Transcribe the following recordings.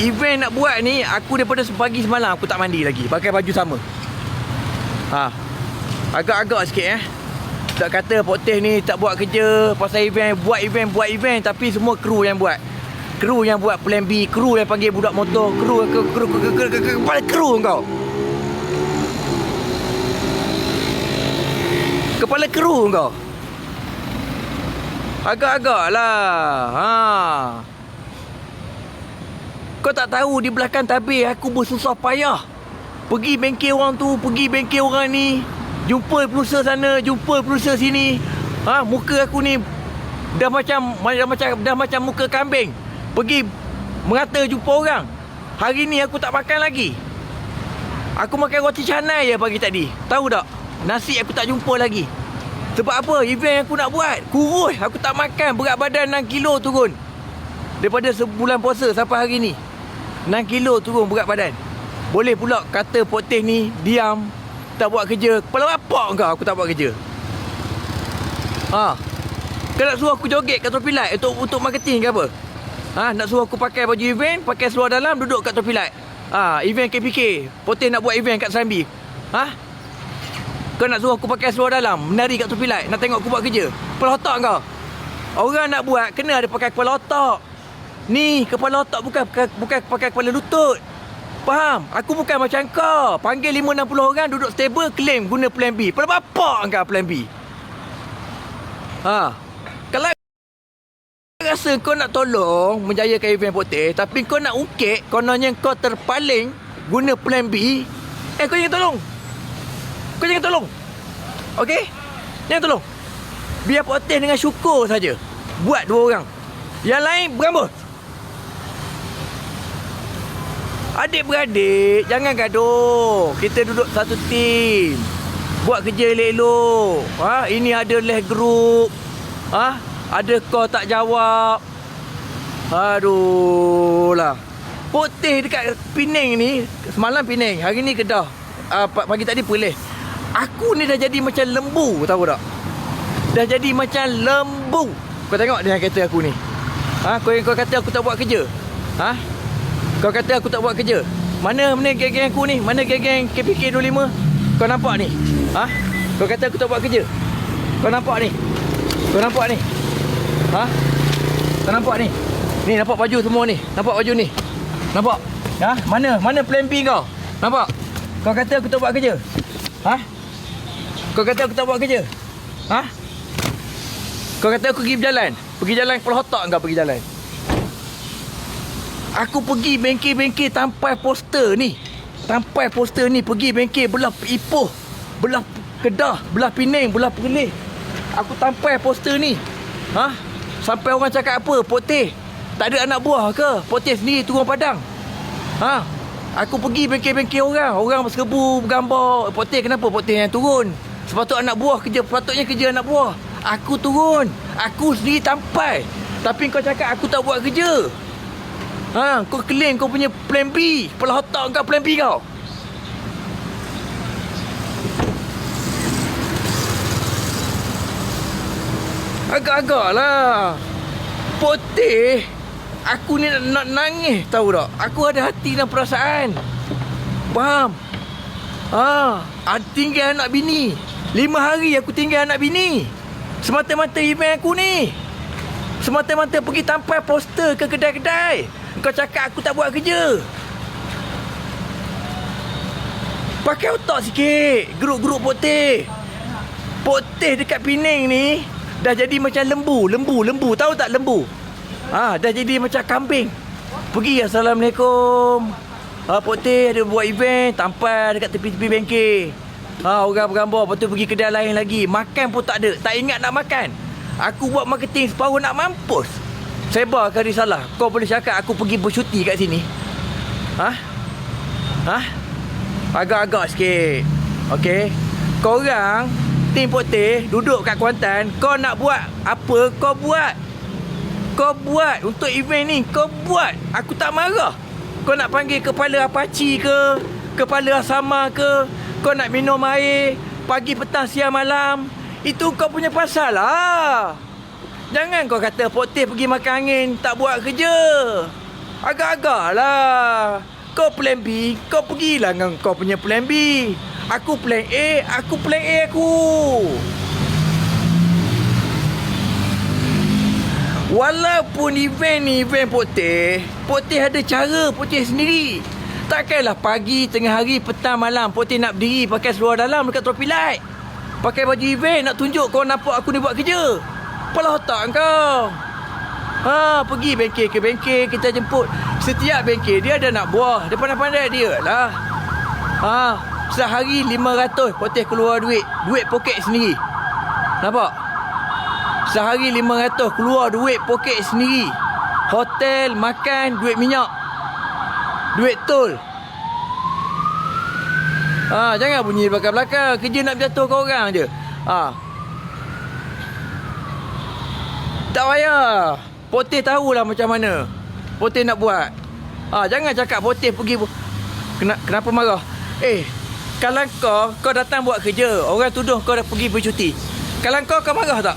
Event nak buat ni Aku daripada pagi semalam Aku tak mandi lagi. Pakai baju sama. Ha. Agak-agak sikit eh. Tak kata Pok Teh ni tak buat kerja Pasal event Buat event Buat event Tapi semua kru yang buat. Kru yang buat plan B Kru yang panggil budak motor Kru Kru Kru Kru Kru Kru Kepala kru kau. Kepala kru kau. Agak-agak lah. Ha. Kau tak tahu di belakang tabir aku bersusah payah. Pergi bengkel orang tu, pergi bengkel orang ni. Jumpa producer sana, jumpa producer sini. Ha, Muka aku ni dah macam dah macam dah macam muka kambing. Pergi mengata jumpa orang. Hari ni aku tak makan lagi. Aku makan roti canai je pagi tadi. Tahu tak? Nasi aku tak jumpa lagi. Sebab apa? Event yang aku nak buat. Kurus. Aku tak makan. Berat badan 6 kilo turun. Daripada sebulan puasa sampai hari ni 6 kilo turun berat badan. Boleh pula kata poteh ni Diam Tak buat kerja. Kepala bapak kau aku tak buat kerja. Ha. Kau nak suruh aku joget kat topi light Untuk, untuk marketing ke apa? Ha nak suruh aku pakai baju event Pakai seluar dalam Duduk kat topi light Ha event KPK Poteh nak buat event kat Serambi. Ha? Kau nak suruh aku pakai seluar dalam Menari kat topi light Nak tengok aku buat kerja. Kepala otak kau. Orang nak buat Kena ada pakai kepala otak Ni kepala otak bukan bukan, pakai kepala lutut. Faham? Aku bukan macam kau. Panggil 5 60 orang duduk stable claim guna plan B. Pada bapak kau plan B. Ha. Kalau rasa kau nak tolong menjayakan event putih tapi kau nak ungkit kononnya kau terpaling guna plan B, eh kau jangan tolong. Kau jangan tolong. Okey? Jangan tolong. Biar putih dengan syukur saja. Buat dua orang. Yang lain berambut. Adik-beradik, jangan gaduh. Kita duduk satu tim. Buat kerja elok-elok. Ha, ini ada leh group. Ha, ada kau tak jawab. Aduh lah. Putih dekat Penang ni, semalam Penang, hari ni Kedah. Uh, pagi tadi Perlis. Aku ni dah jadi macam lembu, tahu tak? Dah jadi macam lembu. Kau tengok dia kata aku ni. Ha, kau kau kata aku tak buat kerja. Ha? Kau kata aku tak buat kerja. Mana mana geng-geng aku ni? Mana geng-geng KPK 25? Kau nampak ni? Ha? Kau kata aku tak buat kerja. Kau nampak ni? Kau nampak ni? Ha? Kau nampak ni? Ni nampak baju semua ni. Nampak baju ni. Nampak? Ha? Mana? Mana plan B kau? Nampak? Kau kata aku tak buat kerja. Ha? Kau kata aku tak buat kerja. Ha? Kau kata aku pergi berjalan. Pergi jalan kepala otak kau pergi jalan. Aku pergi bengkel-bengkel tampai poster ni. Tampai poster ni pergi bengkel belah Ipoh, belah Kedah, belah Penang, belah Perlis. Aku tampai poster ni. Ha? Sampai orang cakap apa? Poteh. Tak ada anak buah ke? Poteh sendiri turun padang. Ha? Aku pergi bengkel-bengkel orang. Orang serbu gambar. Poteh kenapa poteh yang turun? Sepatut anak buah kerja. Sepatutnya kerja anak buah. Aku turun. Aku sendiri tampai. Tapi kau cakap aku tak buat kerja. Ha, kau claim kau punya plan B. Kepala otak kau plan B kau. Agak-agak lah. Poteh. Aku ni nak, nak nangis tahu tak? Aku ada hati dan perasaan. Faham? Ha, ada tinggal anak bini. Lima hari aku tinggal anak bini. Semata-mata event aku ni. Semata-mata pergi tampai poster ke kedai-kedai. Kau cakap aku tak buat kerja. Pakai otak sikit. Grup-grup poteh. Poteh dekat Penang ni dah jadi macam lembu, lembu, lembu. Tahu tak lembu? Ha, dah jadi macam kambing. Pergi Assalamualaikum. Ha, poteh ada buat event tampai dekat tepi-tepi bengkel. Ha, orang bergambar lepas tu pergi kedai lain lagi. Makan pun tak ada. Tak ingat nak makan. Aku buat marketing separuh nak mampus. Sebarkan risalah. Kau boleh cakap aku pergi bercuti kat sini. Ha? Ha? Agak-agak sikit. Okey. Kau orang tim poteh duduk kat Kuantan, kau nak buat apa kau buat. Kau buat untuk event ni, kau buat. Aku tak marah. Kau nak panggil kepala Apache ke, kepala Asama ke, kau nak minum air pagi petang siang malam, itu kau punya pasal lah. Jangan kau kata poteh pergi makan angin tak buat kerja. Agak-agak lah. Kau plan B, kau pergilah dengan kau punya plan B. Aku plan A, aku plan A aku. Walaupun event ni event putih, putih ada cara putih sendiri. Takkanlah pagi, tengah hari, petang, malam putih nak berdiri pakai seluar dalam dekat tropi light. Pakai baju event nak tunjuk kau nampak aku ni buat kerja. Kepala otak kau. Ha, pergi bengkel ke bengkel kita jemput. Setiap bengkel dia ada nak buah. Dia pandai-pandai dia lah. Ha, sehari 500 putih keluar duit. Duit poket sendiri. Nampak? Sehari 500 keluar duit poket sendiri. Hotel, makan, duit minyak. Duit tol. Ha, jangan bunyi belakang-belakang. Kerja nak berjatuhkan orang je. Ha. Tak payah. Poteh tahulah macam mana. Poteh nak buat. Ha, jangan cakap poteh pergi. Kena, kenapa marah? Eh, kalau kau, kau datang buat kerja. Orang tuduh kau dah pergi bercuti. Kalau kau, kau marah tak?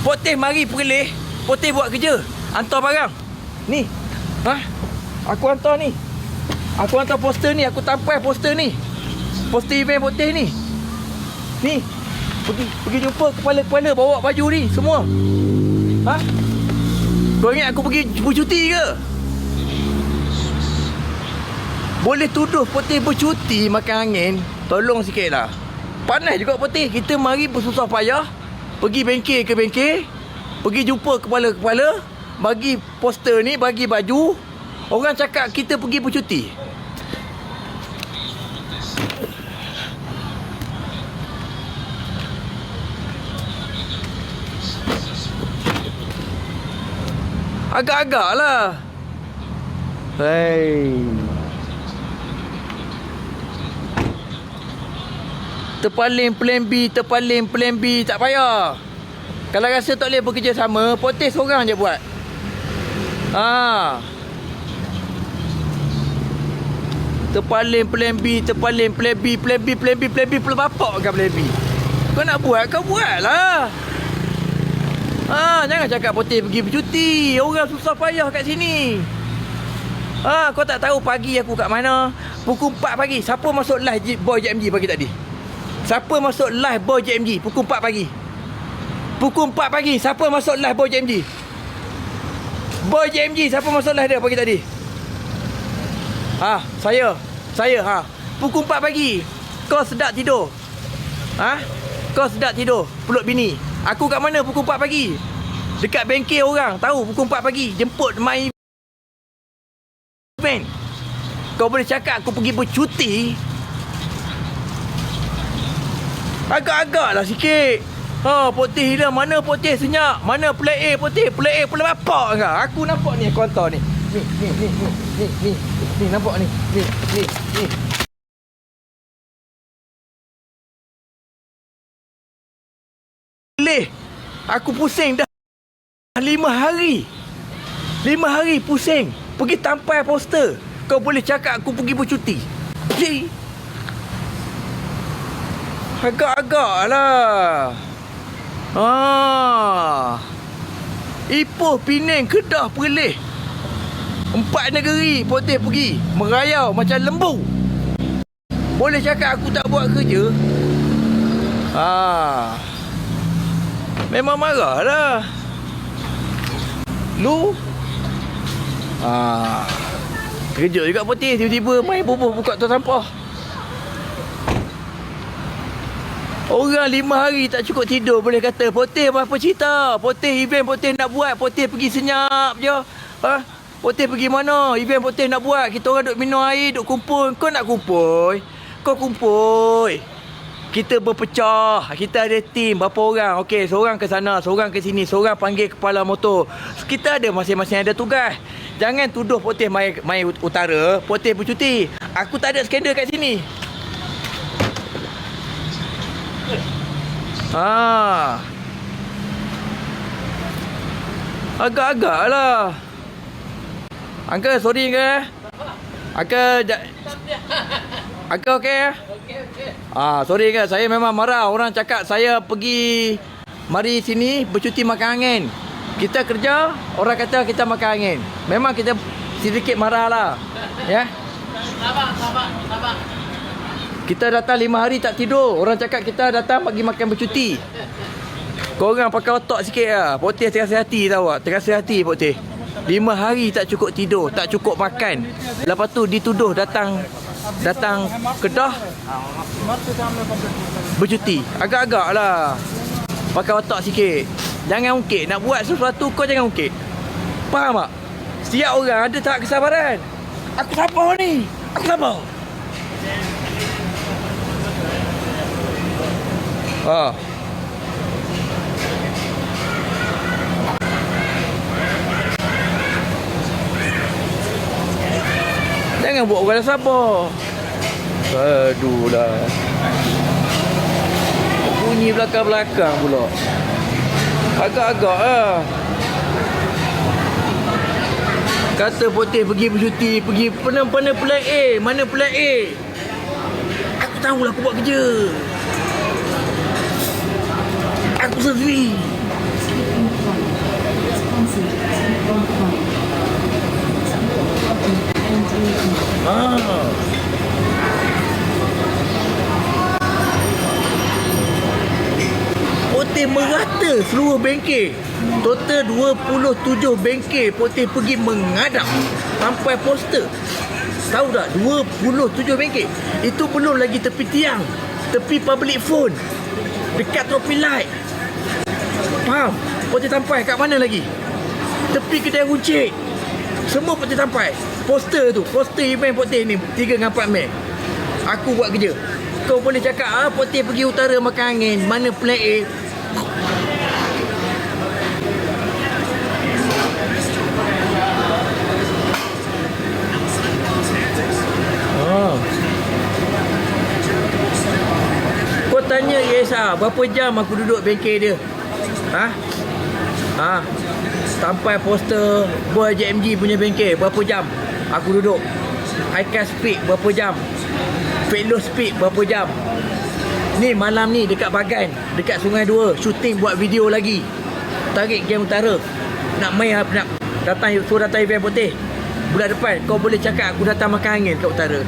Poteh mari perlih. Poteh buat kerja. Hantar barang. Ni. Ha? Aku hantar ni. Aku hantar poster ni. Aku tampai poster ni. Poster event poteh ni. Ni. Pergi pergi jumpa kepala-kepala bawa baju ni semua. Ha? Kau ingat aku pergi bercuti ke? Boleh tuduh poteh bercuti makan angin. Tolong sikit lah. Panas juga poteh. Kita mari bersusah payah. Pergi bengkel ke bengkel. Pergi jumpa kepala-kepala. Bagi poster ni, bagi baju. Orang cakap kita pergi bercuti. Agak-agak lah. Hei. Terpaling plan B, terpaling plan B, tak payah. Kalau rasa tak boleh bekerja sama, poteh seorang je buat. Ha. Terpaling plan B, terpaling plan B, plan B, plan B, plan B, plan bapak kan plan B. Kau nak buat, kau buat lah. Ha, jangan cakap poteh pergi bercuti. Orang susah payah kat sini. Ha, kau tak tahu pagi aku kat mana? Pukul 4 pagi. Siapa masuk live boy JMG pagi tadi? Siapa masuk live boy JMG pukul 4 pagi? Pukul 4 pagi. Siapa masuk live boy JMG? Boy JMG siapa masuk live dia pagi tadi? Ha, saya. Saya ha. Pukul 4 pagi. Kau sedap tidur. Ha? Kau sedap tidur. Peluk bini. Aku kat mana pukul 4 pagi? Dekat bengkel orang. Tahu pukul 4 pagi. Jemput my event. Kau boleh cakap aku pergi bercuti. Agak-agak lah sikit. Ha, potih hilang. Mana potih senyap? Mana play A potih? Play A play bapak kau. Aku nampak ni kontor ni. Ni, ni, ni, ni, ni, ni, ni, nampak ni. Ni, ni, ni. Aku pusing dah lima hari. Lima hari pusing. Pergi tampai poster. Kau boleh cakap aku pergi bercuti. Ji. Agak-agak lah. Ah. Ipoh, Penang, Kedah, Perlis. Empat negeri poteh pergi. Merayau macam lembu. Boleh cakap aku tak buat kerja? Ah. Memang marah lah. Lu? Ah. Kejut juga poteh tiba-tiba main bubuh buka tu sampah. Orang lima hari tak cukup tidur boleh kata poteh apa cerita? Poteh event poteh nak buat, poteh pergi senyap je. Ha? Poteh pergi mana? Event poteh nak buat. Kita orang duk minum air, duk kumpul. Kau nak kumpul? Kau kumpul. Kita berpecah. Kita ada tim berapa orang. Okey, seorang ke sana, seorang ke sini, seorang panggil kepala motor. Kita ada masing-masing ada tugas. Jangan tuduh poteh mai mai utara, poteh bercuti. Aku tak ada skandal kat sini. Ha. Agak-agak lah. Uncle, sorry ke? Uncle, ja- Uncle okey? Ah, sorry ke? Saya memang marah. Orang cakap saya pergi mari sini bercuti makan angin. Kita kerja, orang kata kita makan angin. Memang kita sedikit marah lah. Ya. Kita datang lima hari tak tidur. Orang cakap kita datang bagi makan bercuti. Korang pakai otak sikit lah. Putih terasa hati tahu tak? Terasa hati putih. Lima hari tak cukup tidur, tak cukup makan. Lepas tu dituduh datang datang Kedah bercuti. Agak-agak lah. Pakai otak sikit. Jangan ungkit. Nak buat sesuatu kau jangan ungkit. Faham tak? Setiap orang ada tak kesabaran. Aku sabar ni. Aku sabar. Ha. Jangan buat orang sabar. Aduh lah. Bunyi belakang-belakang pula. Agak-agak lah. Kata putih pergi bercuti, pergi mana-mana plan A, mana plan A. Aku tahulah aku buat kerja. Aku sendiri. Ah. Putih merata seluruh bengkel. Total 27 bengkel Putih pergi mengadap sampai poster. Tahu tak? 27 bengkel. Itu belum lagi tepi tiang. Tepi public phone. Dekat tropi light. Faham? Putih sampai kat mana lagi? Tepi kedai runcit. Semua putih sampai. Poster tu. Poster event putih ni. 3 dengan 4 Mei. Aku buat kerja. Kau boleh cakap, ah, putih pergi utara makan angin. Mana plan A? Oh. Kau tanya Yesa, berapa jam aku duduk bengkel dia? Ha? Ha? Sampai poster Boy JMG punya bengkel, berapa jam? Aku duduk. Icast Speak berapa jam? Felo Speak berapa jam? Ni malam ni dekat Bagan, dekat Sungai Dua, shooting buat video lagi. Tarik game utara. Nak main nak datang suruh datang event putih. Bulan depan kau boleh cakap aku datang makan angin kat utara.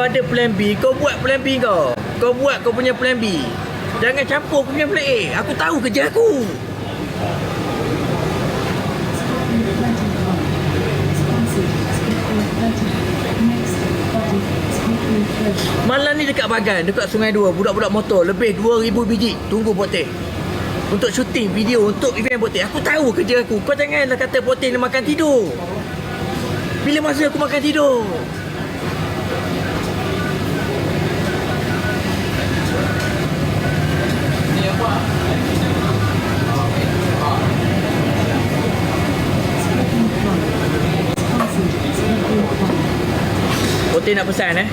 Kau ada plan B, kau buat plan B kau. Kau buat kau punya plan B. Jangan campur aku punya plan A. Aku tahu kerja aku. Malam ni dekat Bagan, dekat Sungai Dua, budak-budak motor lebih 2000 biji tunggu poteh. Untuk syuting video untuk event poteh. Aku tahu kerja aku. Kau janganlah kata poteh ni makan tidur. Bila masa aku makan tidur? Poteh nak pesan eh.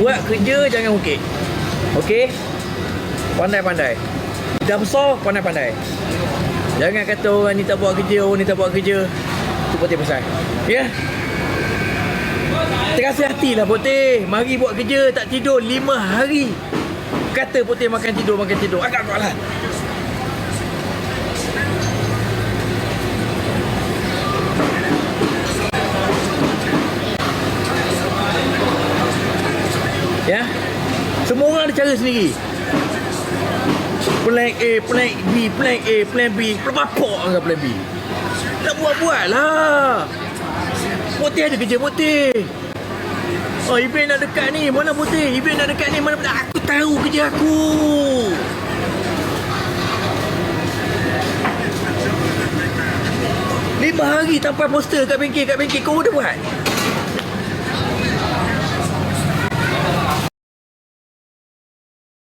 Buat kerja jangan ungkit. Okey? Pandai-pandai. Dah besar, pandai-pandai. Jangan kata orang ni tak buat kerja, orang ni tak buat kerja. Itu Poteh pesan. Ya? Terasa hatilah Poteh. Mari buat kerja, tak tidur lima hari. Kata Poteh makan tidur, makan tidur. Agak-agak lah. Ya. Semua orang ada cara sendiri. Plan A, plan B, plan A, plan B. Berapa dengan plan B? Nak buat-buat lah. Putih ada kerja putih. Oh, event nak dekat ni. Mana putih? Event nak dekat ni. Mana putih? Aku tahu kerja aku. Lima hari tanpa poster kat bengkel, kat bengkel. Kau dah buat?